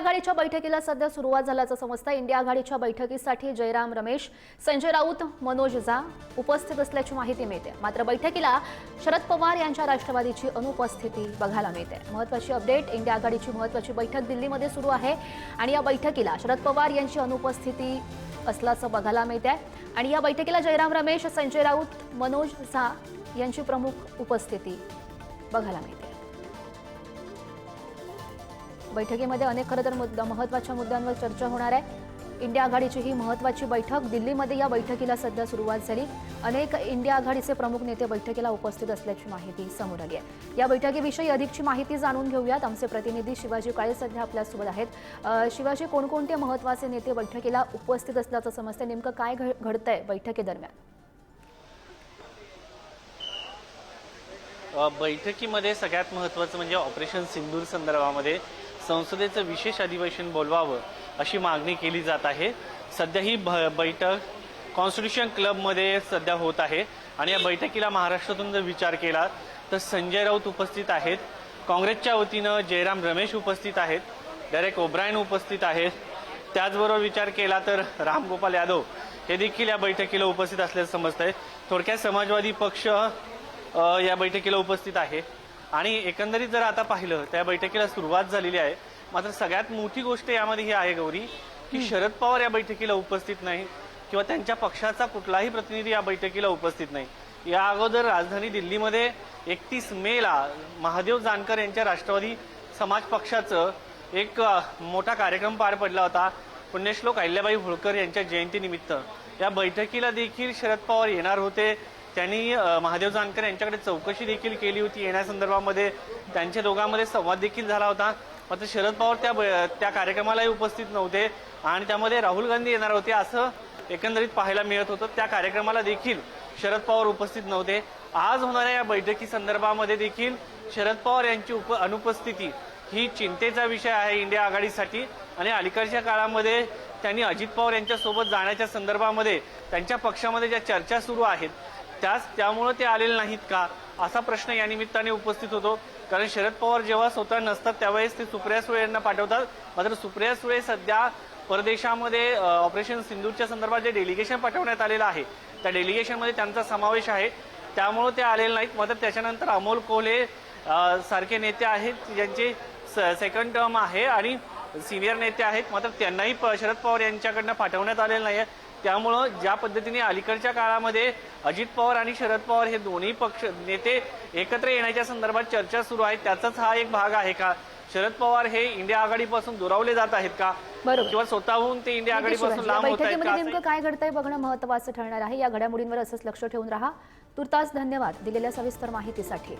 आघाडीच्या बैठकीला सध्या सुरुवात झाल्याचं समजतं इंडिया आघाडीच्या बैठकीसाठी जयराम रमेश संजय राऊत मनोज झा उपस्थित असल्याची माहिती मिळते. मात्र बैठकीला शरद पवार यांच्या राष्ट्रवादीची अनुपस्थिती बघायला मिळते. महत्वाची अपडेट इंडिया आघाडीची महत्वाची बैठक दिल्लीमध्ये सुरू आहे आणि या बैठकीला शरद पवार यांची अनुपस्थिती असल्याचं बघायला मिळते आणि या बैठकीला जयराम रमेश संजय राऊत मनोज झा यांची प्रमुख उपस्थिती बघायला मिळते. बैठकीमध्ये अनेक खरं तर मुद्दा महत्त्वाच्या मुद्द्यांवर चर्चा होणार आहे. इंडिया आघाडीची ही महत्त्वाची बैठक दिल्लीमध्ये या बैठकीला सध्या सुरुवात झाली. अनेक इंडिया आघाडीचे प्रमुख नेते बैठकीला उपस्थित असल्याची माहिती समोर आली आहे. या बैठकीविषयी अधिकची माहिती जाणून घेऊयात. आमचे प्रतिनिधी शिवाजी काळे सध्या आपल्यासोबत आहेत. शिवाजी कोणकोणते महत्त्वाचे नेते बैठकीला उपस्थित असल्याचं समजतं नेमकं काय घ- घडतंय बैठकीदरम्यान? बैठकीमध्ये सगळ्यात महत्त्वाचं म्हणजे ऑपरेशन सिंदूर संदर्भामध्ये संसदेचं विशेष अधिवेशन बोलवावं अशी मागणी केली जात आहे. सध्या ही भ बैठक कॉन्स्टिट्यूशन क्लबमध्ये सध्या होत आहे. आणि या बैठकीला महाराष्ट्रातून जर विचार केला तर संजय राऊत उपस्थित आहेत. काँग्रेसच्या वतीनं जयराम रमेश उपस्थित आहेत. डेरेक ओब्रायन उपस्थित आहेत. त्याचबरोबर विचार केला तर रामगोपाल यादव हे देखील या बैठकीला उपस्थित असल्याचं समजत आहे थोडक्यात समाजवादी पक्ष या बैठकीला उपस्थित आहे. आणि एकंदरीत जर आता पाहिलं त्या बैठकीला सुरुवात झालेली आहे. मात्र सगळ्यात मोठी गोष्ट यामध्ये ही आहे गौरी की शरद पवार या बैठकीला उपस्थित नाही किंवा त्यांच्या पक्षाचा कुठलाही प्रतिनिधी या बैठकीला उपस्थित नाही. या अगोदर राजधानी दिल्लीमध्ये एकतीस मेला महादेव जानकर यांच्या राष्ट्रवादी समाज पक्षाचं एक मोठा कार्यक्रम पार पडला होता पुण्यश्लोक अहिल्याबाई होळकर यांच्या जयंतीनिमित्त. या बैठकीला देखील शरद पवार येणार होते. त्यांनी महादेव जानकर यांच्याकडे चौकशी देखील केली होती. येण्यासंदर्भामध्ये त्यांच्या दोघांमध्ये संवाद देखील झाला होता. मात्र शरद पवार त्या ब- त्या कार्यक्रमालाही उपस्थित नव्हते आणि त्यामध्ये राहुल गांधी येणार होते असं एकंदरीत पाहायला मिळत होतं. त्या कार्यक्रमाला देखील शरद पवार उपस्थित नव्हते. आज होणाऱ्या या बैठकी संदर्भामध्ये देखील शरद पवार यांची उप अनुपस्थिती ही चिंतेचा विषय आहे इंडिया आघाडीसाठी. आणि अलीकडच्या काळामध्ये त्यांनी अजित पवार यांच्यासोबत जाण्याच्या संदर्भामध्ये त्यांच्या पक्षामध्ये ज्या चर्चा सुरू आहेत त्याच त्यामुळं ते आलेले नाहीत का? असा प्रश्न या निमित्ताने उपस्थित होतो. कारण शरद पवार जेव्हा स्वतः नसतात त्यावेळेस ते सुप्रिया सुळे यांना पाठवतात. मात्र सुप्रिया सुळे सध्या परदेशामध्ये ऑपरेशन सिंधूरच्या संदर्भात जे डेलिगेशन पाठवण्यात आलेलं आहे त्या डेलिगेशनमध्ये त्यांचा समावेश आहे. त्यामुळं ते आलेले नाहीत. मात्र त्याच्यानंतर अमोल कोल्हे सारखे नेते आहेत ज्यांचे सेकंड टर्म आहे. आणि सिनियर नेते आहेत मात्र त्यांनाही प- शरद पवार यांच्याकडनं पाठवण्यात आलेलं नाही आहे त्यामुळं ज्या पद्धतीने अलीकडच्या काळामध्ये अजित पवार आणि शरद पवार हे दोन्ही पक्ष नेते एकत्र येण्याच्या संदर्भात चर्चा सुरू आहे. त्याचाच हा एक भाग आहे का? शरद पवार हे इंडिया आघाडीपासून दुरावले जात आहेत का? बरोबर. किंवा स्वतःहून ते इंडिया आघाडीपासून शिवाजी, या लांब होत आहेत नेमकं काय घडतंय बघणं महत्वाचं ठरणार आहे. या घडामोडींवर असंच लक्ष ठेवून राहा. तुर्तास धन्यवाद दिलेल्या सविस्तर माहितीसाठी.